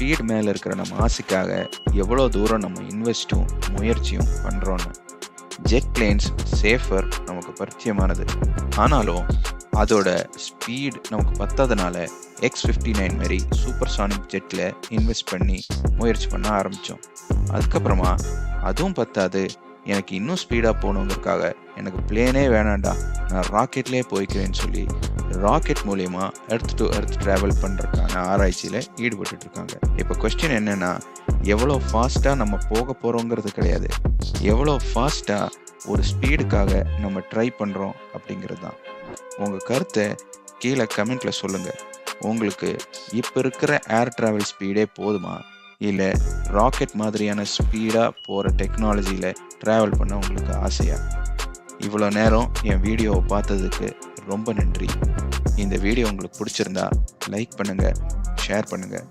Speed மேலே இருக்கிற நம்ம ஆசைக்காக எவ்வளோ தூரம் நம்ம இன்வெஸ்ட்டும் முயற்சியும் பண்ணுறோன்னு ஜெட் பிளேன்ஸ் சேஃபர் நமக்கு பரிச்சயமானது. ஆனாலும் அதோட ஸ்பீட் நமக்கு பத்தாதனால எக்ஸ் ஃபிஃப்டி நைன் மாதிரி சூப்பர் சானிக் ஜெட்டில் இன்வெஸ்ட் பண்ணி முயற்சி பண்ண ஆரம்பித்தோம் அதுக்கப்புறமா அதுவும் பத்தாது. எனக்கு இன்னும் ஸ்பீடாக போகணுங்கிறதுக்காக எனக்கு பிளேனே வேணாண்டா நான் ராக்கெட்லேயே போய்க்கிறேன்னு சொல்லி ராக்கெட் மூலயமா எர்த் டு எர்த் ட்ராவல் பண்ணுறதுக்கான ஆராய்ச்சியில் ஈடுபட்டு இருக்காங்க இப்போ கொஸ்டின் என்னென்னா எவ்வளோ ஃபாஸ்ட்டாக நம்ம போக போகிறோங்கிறது கிடையாது. எவ்வளோ ஃபாஸ்ட்டாக ஒரு ஸ்பீடுக்காக நம்ம ட்ரை பண்ணுறோம் அப்படிங்கிறது தான் உங்கள் கருத்தை கீழே கமெண்ட்டில் சொல்லுங்கள் உங்களுக்கு இப்போ இருக்கிற ஏர் ட்ராவல் ஸ்பீடே போதுமா? இல்லை ராக்கெட் மாதிரியான ஸ்பீடாக போகிற டெக்னாலஜியில் ட்ராவல் பண்ண உங்களுக்கு ஆசையா? இவ்வளோ நேரம் என் வீடியோவை பார்த்ததுக்கு ரொம்ப நன்றி. இந்த வீடியோ உங்களுக்கு பிடிச்சிருந்தா லைக் பண்ணுங்கள் ஷேர் பண்ணுங்கள்